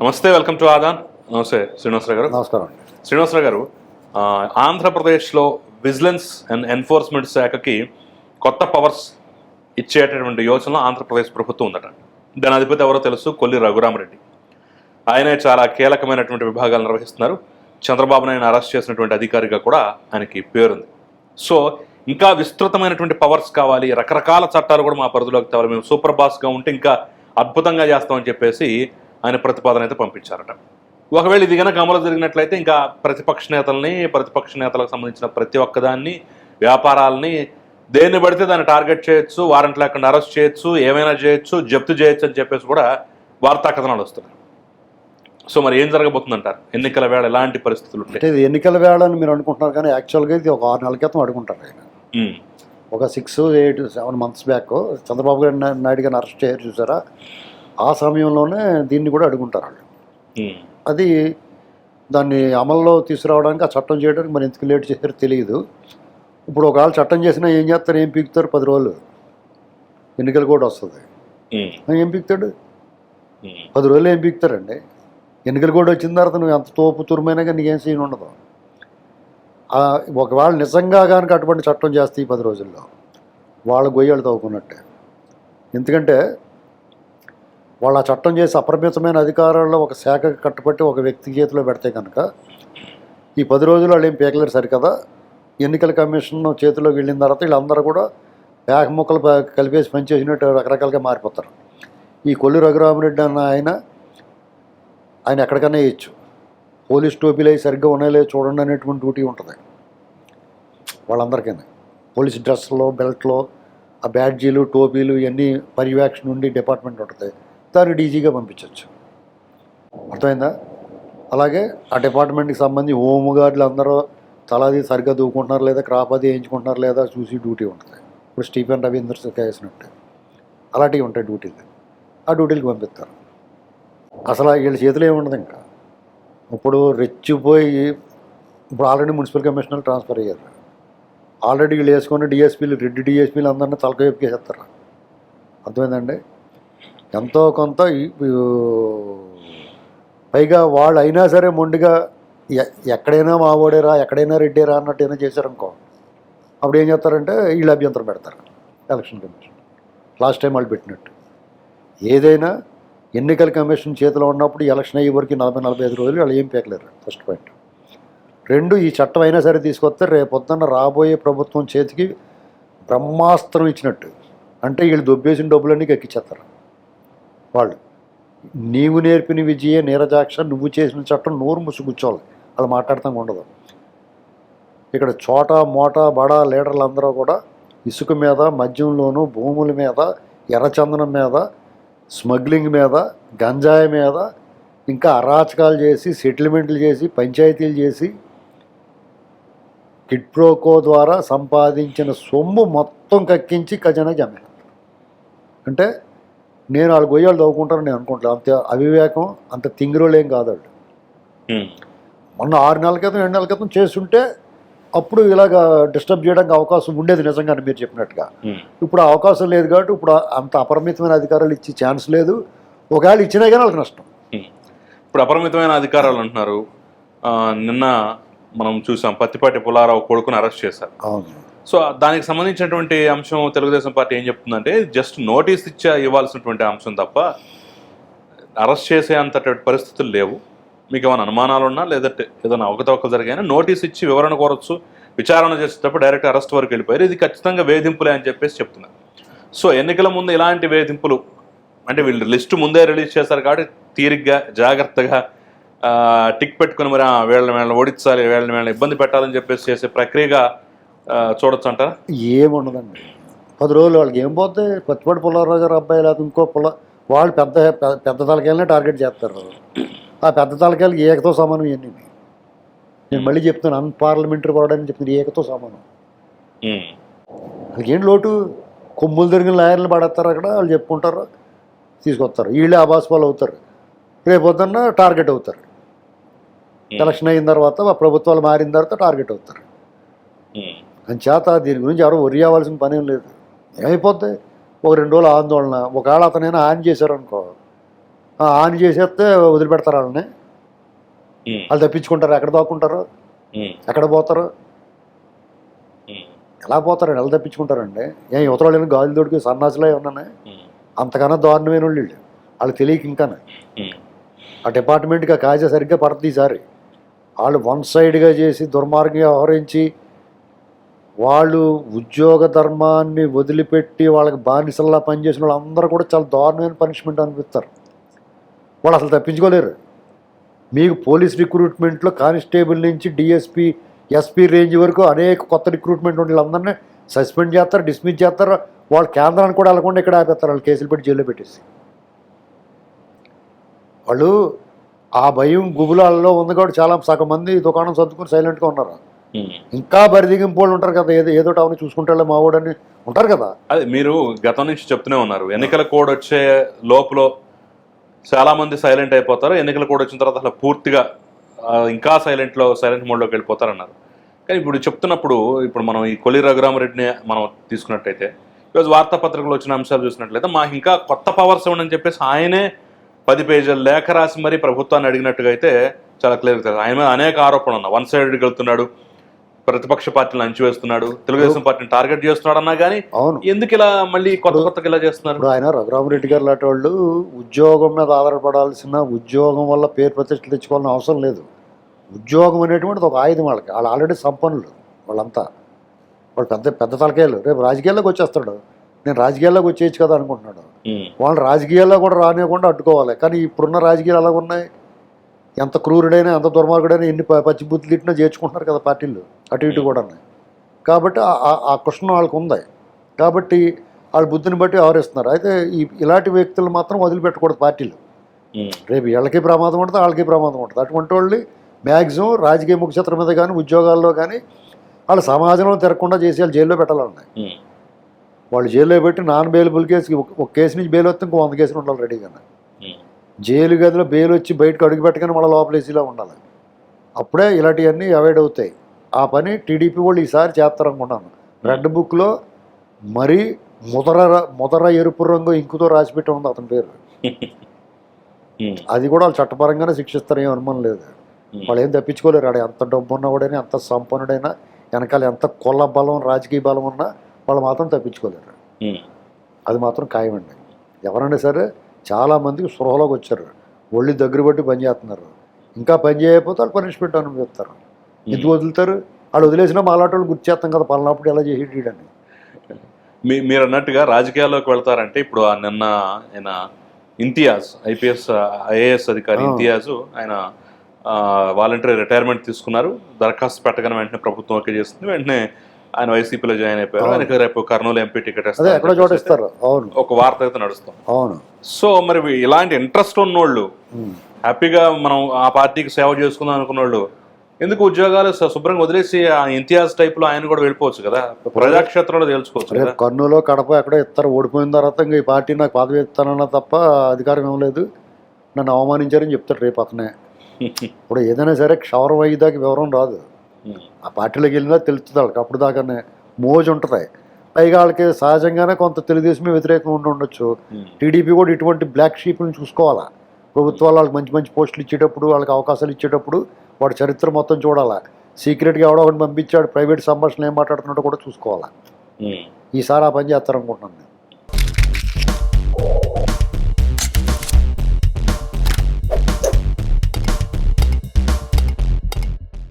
నమస్తే welcome to Aadan. నమస్తే శ్రీనివాసరావు గారు. నమస్కారం. శ్రీనివాసరావు గారు ఆంధ్రప్రదేశ్లో విజిలెన్స్ అండ్ ఎన్ఫోర్స్మెంట్ శాఖకి కొత్త పవర్స్ ఇచ్చేటటువంటి యోచనలో ఆంధ్రప్రదేశ్ ప్రభుత్వం ఉందట. దాని అధిపతి ఎవరో తెలుసు కొల్లి రఘురామరెడ్డి. ఆయనే చాలా కీలకమైనటువంటి విభాగాలు నిర్వహిస్తున్నారు. చంద్రబాబు నాయుడు అరెస్ట్ చేసినటువంటి అధికారిగా కూడా ఆయనకి పేరుంది. సో ఇంకా విస్తృతమైనటువంటి పవర్స్ కావాలి రకరకాల చట్టాలు కూడా మా పరిధిలోకి తేవాలి. మేము సూపర్ బాస్గా ఉంటే ఇంకా అద్భుతంగా చేస్తామని చెప్పేసి ఆయన ప్రతిపాదన అయితే పంపించారట. ఒకవేళ ఇది కనుక అమలు జరిగినట్లయితే ఇంకా ప్రతిపక్ష నేతల్ని ప్రతిపక్ష నేతలకు సంబంధించిన ప్రతి ఒక్కదాన్ని వ్యాపారాలని దేన్ని పడితే దాన్ని టార్గెట్ చేయొచ్చు వారెంట్ లేకుండా అరెస్ట్ చేయొచ్చు ఏమైనా చేయొచ్చు జప్తు చేయొచ్చు అని చెప్పేసి కూడా వార్తా కథనాలు వస్తున్నాయి. సో మరి ఏం జరగబోతుందంటారు? ఎన్నికల వేళ ఎలాంటి పరిస్థితులు ఉంటాయి? అంటే ఇది ఎన్నికల వేళ అని మీరు అనుకుంటున్నారు కానీ యాక్చువల్గా ఇది ఒక ఆరు నెలల క్రితం అడుగుంటారు ఆయన. ఒక six eight seven months back Chandrababu garu Naidu గారిని అరెస్ట్ చేయరు చూసారా? ఆ సమయంలోనే దీన్ని కూడా అడుగుంటారు వాళ్ళు అది దాన్ని అమల్లో తీసుకురావడానికి ఆ చట్టం చేయడానికి మరి ఎందుకు లేట్ చేశారో తెలియదు. ఇప్పుడు ఒకవేళ చట్టం చేసినా ఏం చేస్తారు? ఏం పీకుతారు? పది రోజులు. ఎన్నికలు కూడా వస్తుంది. ఏం పీకుతాడు? పది రోజులు ఏం పీకుతారండి? ఎన్నికలు కూడా వచ్చిన తర్వాత నువ్వు ఎంత తోపు తురుమైనా కానీ నీకేం సీన్ ఉండదు. ఒకవేళ నిజంగా కానీ అటువంటి చట్టం చేస్తే ఈ పది రోజుల్లో వాళ్ళ గొయ్యలు తవ్వుకున్నట్టే. ఎందుకంటే వాళ్ళు ఆ చట్టం చేసి అపరిమితమైన అధికారాల్లో ఒక శాఖకి కట్టుబట్టి ఒక వ్యక్తి చేతిలో పెడితే కనుక ఈ పది రోజులు వాళ్ళు ఏం పీకలేరు సరికదా? ఎన్నికల కమిషన్ చేతిలోకి వెళ్ళిన తర్వాత వీళ్ళందరూ కూడా పేక ముక్కలు కలిపేసి పనిచేసినట్టు రకరకాలుగా మారిపోతారు. ఈ కొల్లి రఘురామరెడ్డి అన్న ఆయన ఆయన ఎక్కడికైనా వేయచ్చు. పోలీస్ టోపీలు అవి సరిగ్గా ఉన్నాయో చూడండి అనేటువంటి డ్యూటీ ఉంటుంది. వాళ్ళందరికీ పోలీస్ డ్రెస్లో బెల్ట్లో ఆ బ్యాడ్జీలు టోపీలు ఇవన్నీ పర్యవేక్షణ ఉండి డిపార్ట్మెంట్ ఉంటుంది. దాన్ని డీజీగా పంపించవచ్చు అర్థమైందా? అలాగే ఆ డిపార్ట్మెంట్కి సంబంధించి హోమ్ గార్డులు అందరూ తలాది సరిగ్గా దూకుంటున్నారు లేదా క్రాప్ అది వేయించుకుంటున్నారు లేదా చూసి డ్యూటీ ఉంటుంది. ఇప్పుడు స్టీఫెన్ రవీంద్ర చేసినట్టు అలాంటివి ఉంటాయి డ్యూటీలు. ఆ డ్యూటీలకు పంపిస్తారు. అసలు వీళ్ళ చేతిలో ఏముండదు ఇంకా. ఇప్పుడు రెచ్చిపోయి ఇప్పుడు ఆల్రెడీ మున్సిపల్ కమిషనర్ ట్రాన్స్ఫర్ అయ్యారు. ఆల్రెడీ వీళ్ళు వేసుకొని డిఎస్పీలు రెడ్డి డిఎస్పీలు అందరినీ తలకాయ ఎక్కేసేస్తారు అర్థమైందండి? ఎంతో కొంత పైగా వాళ్ళు అయినా సరే మొండిగా ఎ- ఎక్కడైనా మావోడేరా ఎక్కడైనా రెడ్డేరా అన్నట్టు ఏమైనా చేశారనుకో అప్పుడు ఏం చేస్తారంటే వీళ్ళు అభ్యంతరం పెడతారు ఎలక్షన్ కమిషన్ లాస్ట్ టైం వాళ్ళు పెట్టినట్టు. ఏదైనా ఎన్నికల కమిషన్ చేతిలో ఉన్నప్పుడు ఎలక్షన్ అయ్యే వరకు నలభై నలభై ఐదు రోజులు వాళ్ళు ఏం పేకలేరు ఫస్ట్ పాయింట్ రెండు ఈ చట్టం అయినా సరే తీసుకొస్తే రేపు పొద్దున్న రాబోయే ప్రభుత్వం చేతికి బ్రహ్మాస్త్రం ఇచ్చినట్టు. అంటే వీళ్ళు దొబ్బేసిన డబ్బులన్నీ ఎక్కిచ్చేస్తారు వాళ్ళు. నీవు నేర్పిన విజయే నీరజాక్ష నువ్వు చేసిన చట్టం నోరు ముసు కూర్చోవాలి. అలా మాట్లాడతాం ఉండదు. ఇక్కడ చోట మోట బడా లీడర్లు అందరూ కూడా ఇసుక మీద మద్యంలోను భూముల మీద ఎర్రచందనం మీద స్మగ్లింగ్ మీద గంజాయి మీద ఇంకా అరాచకాలు చేసి సెటిల్మెంట్లు చేసి పంచాయతీలు చేసి కిడ్ ప్రోకో ద్వారా సంపాదించిన సొమ్ము మొత్తం కక్కించి ఖజానా జమ. అంటే నేను వాళ్ళు గొయ్యాలు తవ్వుకుంటాను నేను అనుకుంటాను అంత అవివేకం అంత తింగిరోలేం కాదు వాళ్ళు. మొన్న ఆరు నెలల క్రితం రెండు నెలల క్రితం చేస్తుంటే అప్పుడు ఇలాగ డిస్టర్బ్ చేయడానికి అవకాశం ఉండేది నిజంగానే మీరు చెప్పినట్టుగా. ఇప్పుడు ఆ అవకాశం లేదు కాబట్టి ఇప్పుడు అంత అపరిమితమైన అధికారాలు ఇచ్చే ఛాన్స్ లేదు. ఒకవేళ ఇచ్చినా కానీ వాళ్ళకి నష్టం. ఇప్పుడు అపరిమితమైన అధికారాలు అంటున్నారు. నిన్న మనం చూసాం పత్తిపాటి పుల్లారావు కొడుకుని అరెస్ట్ చేశారు. అవును. సో దానికి సంబంధించినటువంటి అంశం తెలుగుదేశం పార్టీ ఏం చెప్తుందంటే జస్ట్ నోటీస్ ఇచ్చా ఇవ్వాల్సినటువంటి అంశం తప్ప అరెస్ట్ చేసే అంతటి పరిస్థితులు లేవు. మీకు ఏమైనా అనుమానాలు ఉన్నా లేదంటే ఏదైనా అవకతవకలు జరిగాయినా నోటీస్ ఇచ్చి వివరణ కోరొచ్చు. విచారణ చేసేటప్పుడు డైరెక్ట్ అరెస్ట్ వరకు వెళ్ళిపోయారు. ఇది ఖచ్చితంగా వేధింపులే అని చెప్పేసి చెప్తున్నారు. సో ఎన్నికల ముందు ఇలాంటి వేధింపులు అంటే వీళ్ళు లిస్టు ముందే రిలీజ్ చేశారు కాబట్టి తీరిగ్గా జాగ్రత్తగా టిక్ పెట్టుకుని మరి ఆ, వీళ్ళని వీళ్ళని ఓడించాలి వీళ్ళని వీళ్ళని ఇబ్బంది పెట్టాలని చెప్పేసి చేసే ప్రక్రియగా చూడొచ్చు అంటారా ఏముండదండి. పది రోజులు వాళ్ళకి ఏం పోతే పచ్చిపడి పుల్లారావు గారు అబ్బాయి లేదా ఇంకో పుల్ల వాళ్ళు పెద్ద పెద్ద తలకాయలనే టార్గెట్ చేస్తారు. ఆ పెద్ద తలకాయలకి ఏకతో సమానం ఇవన్నీ. నేను మళ్ళీ చెప్తాను అన్పార్లమెంటరీ పోవడానికి చెప్తున్నాను ఏకతో సమానం. వాళ్ళకి ఏం లోటు? కొమ్ములు తిరిగిన లాయర్లు పడేస్తారు అక్కడ వాళ్ళు చెప్పుకుంటారు తీసుకొస్తారు. వీళ్ళే ఆభాసపాలు అవుతారు. రేపు పొద్దున్న టార్గెట్ అవుతారు. ఎలక్షన్ అయిన తర్వాత ప్రభుత్వాలు మారిన తర్వాత టార్గెట్ అవుతారు. ఉమ్, అంచేత దీని గురించి ఎవరు worry అవ్వాల్సిన పని లేదు. ఏమైపోద్ది? ఒక రెండు రోజులు ఆందోళన. ఒకవేళ అతనైనా ఆన్ చేశారనుకో. ఆన్ చేసేస్తే వదిలిపెడతారు వాళ్ళని. వాళ్ళు తప్పించుకుంటారు. ఎక్కడ దాక్కుంటారు? ఎక్కడ పోతారు? ఎలా పోతారు? ఎలా తప్పించుకుంటారండి? ఏం యువతలో లేని గాలి దొడికి సన్నాసులే ఉన్నానే అంతకన్నా దారుణమైన వాళ్ళు వీళ్ళు. వాళ్ళకి తెలియక ఇంకానే. ఉమ్, ఆ డిపార్ట్మెంట్కి ఆ కాజా సరిగ్గా పడుతుంది ఈసారి. వాళ్ళు వన్ సైడ్గా చేసి దుర్మార్గంగా వ్యవహరించి వాళ్ళు ఉద్యోగ ధర్మాన్ని వదిలిపెట్టి వాళ్ళకి బానిసల్లా పనిచేసిన వాళ్ళందరూ కూడా చాలా దారుణమైన పనిష్మెంట్ అనిపిస్తారు. వాళ్ళు అసలు తప్పించుకోలేరు. మీకు పోలీస్ రిక్రూట్మెంట్లో కానిస్టేబుల్ నుంచి డిఎస్పీ ఎస్పీ రేంజ్ వరకు అనేక కొత్త రిక్రూట్మెంట్ ఉండే వాళ్ళందరినీ సస్పెండ్ చేస్తారు డిస్మిస్ చేస్తారు. వాళ్ళ కేంద్రానికి కూడా వెళ్ళకుండా ఇక్కడ ఆపేస్తారు. వాళ్ళు కేసులు పెట్టి జైల్లో పెట్టేసి. వాళ్ళు ఆ భయం గుబులాల్లో ఉంది కాబట్టి చాలా సగం మంది దుకాణం సర్దుకుని సైలెంట్గా ఉన్నారు. ఇంకా బరిదిగింపు వాళ్ళు ఉంటారు కదా ఏదో ఏదో టౌన్ చూసుకుంటే మావాడని ఉంటారు కదా. అదే మీరు గతం నుంచి చెప్తూనే ఉన్నారు. ఎన్నికల కోడ్ వచ్చే లోపల చాలా మంది సైలెంట్ అయిపోతారు. ఎన్నికల కోడ్ వచ్చిన తర్వాత అసలు పూర్తిగా ఇంకా సైలెంట్లో సైలెంట్ మోడ్లోకి వెళ్ళిపోతారన్నారు. కానీ ఇప్పుడు చెప్తున్నప్పుడు ఇప్పుడు మనం ఈ కొలి రఘురామరెడ్డిని మనం తీసుకున్నట్టయితే ఈరోజు వార్తాపత్రికలు వచ్చిన అంశాలు చూసినట్లయితే మాకు ఇంకా కొత్త పవర్స్ ఇవ్వండి అని చెప్పేసి ఆయనే పది పేజీల లేఖ రాసి మరీ ప్రభుత్వాన్ని అడిగినట్టుగా అయితే చాలా క్లియర్ ఆయన మీద అనేక ఆరోపణలు ఉన్నాయి. వన్ సైడ్ వెళ్తున్నాడు. ప్రతిపక్ష పార్టీని అంచివేస్తున్నాడు తెలుగుదేశం పార్టీని టార్గెట్ చేస్తున్నాడు అన్నా కానీ అవును. ఎందుకు ఇలా మళ్ళీ కొత్త కొత్తగా ఇలా చేస్తున్నారు? ఇప్పుడు ఆయన రఘురామరెడ్డి గారు లాంటి వాళ్ళు ఉద్యోగం మీద ఆధారపడాల్సిన ఉద్యోగం వల్ల పేరు ప్రతిష్టలు తెచ్చుకోవాలని అవసరం లేదు. ఉద్యోగం అనేటువంటిది ఒక ఆయుధం వాళ్ళకి. వాళ్ళు ఆల్రెడీ సంపన్నులు వాళ్ళంతా. వాళ్ళు పెద్ద పెద్ద తలకాయలు. రేపు రాజకీయాల్లోకి వచ్చేస్తాడు. నేను రాజకీయాల్లోకి వచ్చేయచ్చు కదా అనుకుంటున్నాడు. వాళ్ళు రాజకీయాల్లో కూడా రానివ్వకుండా అడ్డుకోవాలి. కానీ ఇప్పుడున్న రాజకీయాలు ఎలా ఉన్నాయి ఎంత క్రూరుడైనా ఎంత దుర్మార్గుడైనా ఎన్ని ప- పచ్చి బుద్ధులు తిట్టినా చేర్చుకుంటున్నారు కదా పార్టీలు. అటు ఇటు కూడా కాబట్టి ఆ- కృష్ణ వాళ్ళకు ఉంది. కాబట్టి వాళ్ళ బుద్ధిని బట్టి వ్యవహరిస్తున్నారు. అయితే ఈ ఇలాంటి వ్యక్తులు మాత్రం వదిలిపెట్టకూడదు పార్టీలు. ఉమ్, రేపు వీళ్ళకి ప్రమాదం ఉంటుంది వాళ్ళకి ప్రమాదం ఉంటుంది. అటువంటి వాళ్ళు మ్యాక్సిమం రాజకీయ ముఖచిత్రం మీద కానీ ఉద్యోగాల్లో కానీ వాళ్ళు సమాజంలో తిరగకుండా చేసి వాళ్ళు జైల్లో పెట్టాలన్నాయి ఉమ్, వాళ్ళు జైల్లో పెట్టి నాన్ బెయిలబుల్ కేసు ఒక కేసు నుంచి బెయిల్ వస్తే ఇంకో వంద కేసులు ఉండాలి రెడీగా జైలు గదిలో బెయిల్ వచ్చి బయటకు అడుగు పెట్టగానే మళ్ళీ లోపల ఏసీలో ఉండాలి. అప్పుడే ఇలాంటివన్నీ అవాయిడ్ అవుతాయి. ఆ పని టీడీపీ వాళ్ళు ఈసారి చేస్తారనుకున్నాను రెడ్ బుక్లో మరీ ముదర ముదర ఎరుపు రంగు ఇంకుతో రాసిపెట్టి ఉంది అతని పేరు. అది కూడా వాళ్ళు చట్టపరంగానే శిక్షిస్తారు ఏం అనుమానం లేదు. వాళ్ళు ఏం తప్పించుకోలేరు. ఆడ ఎంత డబ్బు ఉన్నవాడైనా ఎంత సంపన్నుడైనా వెనకాల ఎంత కొల్ల బలం రాజకీయ బలం ఉన్నా వాళ్ళు మాత్రం తప్పించుకోలేరు. అది మాత్రం ఖాయమండి. ఎవరైనా సరే చాలామందికి స్పృహలోకి వచ్చారు. ఒళ్ళు దగ్గర బట్టి పని చేస్తున్నారు. ఇంకా పని చేయకపోతే వాళ్ళు పనిష్మెంట్ అనుభవిస్తారు. ఎందుకు వదులుతారు? వాళ్ళు వదిలేసినా మా అలాంటి వాళ్ళు గుర్తు చేస్తాం కదా పలానప్పుడు ఎలా చేసేటని మీ మీరు అన్నట్టుగా రాజకీయాల్లోకి వెళ్తారంటే ఇప్పుడు ఆ నిన్న ఆయన ఇంతియాజ్ ఐపీఎస్ ఐఏఎస్ అధికారి. ఇంతియాజ్ ఆయన వాలంటరీ రిటైర్మెంట్ తీసుకున్నారు. దరఖాస్తు పెట్టగానే వెంటనే ప్రభుత్వం ఓకే చేస్తుంది. వెంటనే ఆయన వైసీపీలో జాయిన్ అయిపోయారు. ఆయనకి రేపు కర్నూలు ఎంపీ టికెట్ ఇస్తారు. అవును. ఒక వార్త అయితే నడుస్తాం అవును. సో మరి ఇలాంటి ఇంట్రెస్ట్ ఉన్నోళ్ళు. హ్యాపీగా మనం ఆ పార్టీకి సేవ చేసుకుందాం అనుకున్న వాళ్ళు ఎందుకు ఉద్యోగాలు శుభ్రంగా వదిలేసి ఆ ఇంతియాజ్ టైప్లో ఆయన కూడా వెళ్ళిపోవచ్చు కదా? ప్రజాక్షేత్రంలో కదా? కర్నూలు కడప ఎక్కడో ఇస్తారు. ఓడిపోయిన తర్వాత ఇంకా ఈ పార్టీ నాకు పదవి ఇస్తానన్నా తప్ప అధికారం ఇవ్వలేదు నన్ను అవమానించారని చెప్తాడు రేపు అతనే. ఇప్పుడు ఏదైనా సరే క్షవరం అయ్యేదాకా వివరం రాదు. ఆ పార్టీలోకి వెళ్ళినా తెలుస్తుంది వాళ్ళకి. అప్పుడు దాకానే మోజు ఉంటుంది. పైగా వాళ్ళకి సహజంగానే కొంత తెలుగుదేశమే వ్యతిరేకంగా ఉండి ఉండొచ్చు. టీడీపీ కూడా ఇటువంటి బ్లాక్ షీప్ని చూసుకోవాలా? ప్రభుత్వాలు వాళ్ళకి మంచి మంచి పోస్టులు ఇచ్చేటప్పుడు వాళ్ళకి అవకాశాలు ఇచ్చేటప్పుడు వాడి చరిత్ర మొత్తం చూడాలా? సీక్రెట్గా ఎవడో ఒకటి పంపించాడు ప్రైవేట్ సంభాషణ ఏం మాట్లాడుతున్నాడో కూడా చూసుకోవాలా? ఈసారి ఆ పని చేస్తారనుకుంటున్నాను నేను.